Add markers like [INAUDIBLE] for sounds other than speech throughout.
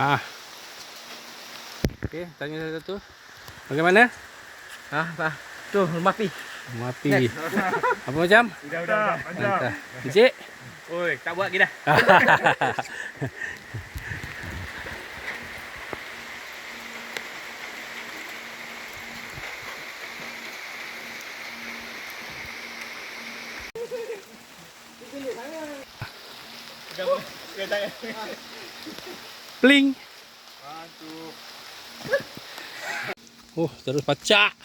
Ah. Okey, tanya satu. Bagaimana? Ha, ha. Tu rumah pi. Mati. [LAUGHS] Apa macam? Udah, udah, udah. Mantap. Encik? Oi, tak buat lagi dah. [LAUGHS] [LAUGHS] Pling. Aduh. Uh, terus pecah.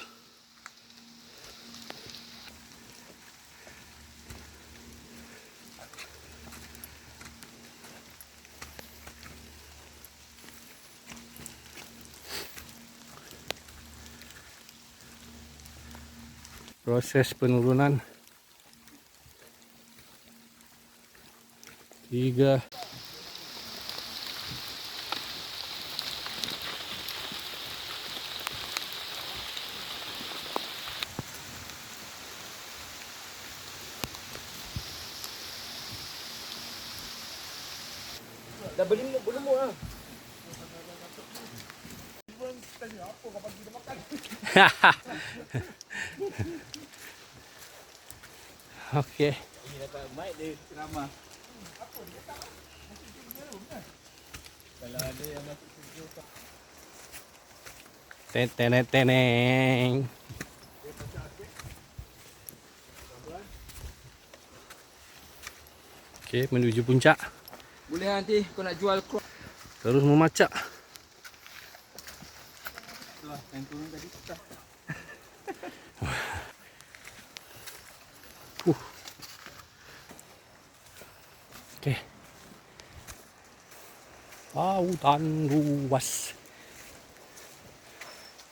proses penurunan tiga Dah beli belum ah. [LAUGHS] Okey. Ini dapat mic dia ceramah. Kalau ada yang masuk studio tak Ten ten teneng. Okey, menuju puncak. Boleh nanti kau nak jual crop. Terus memacak. Itulah yang turun tadi. Tak. [LAUGHS] Okey. Lautan luas.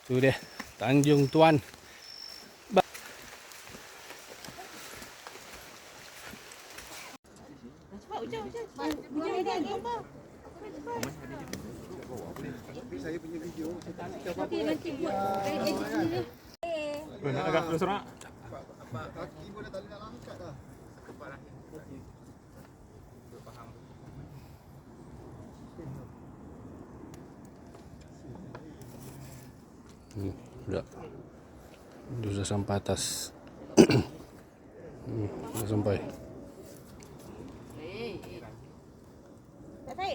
Tu dia, Tanjung Tuan. Okey nanti buat edit sendiri. Nak agak terus nak. Hmm, dah. Dia sudah sampai atas. [COUGHS] hmm, dah sampai. ใช่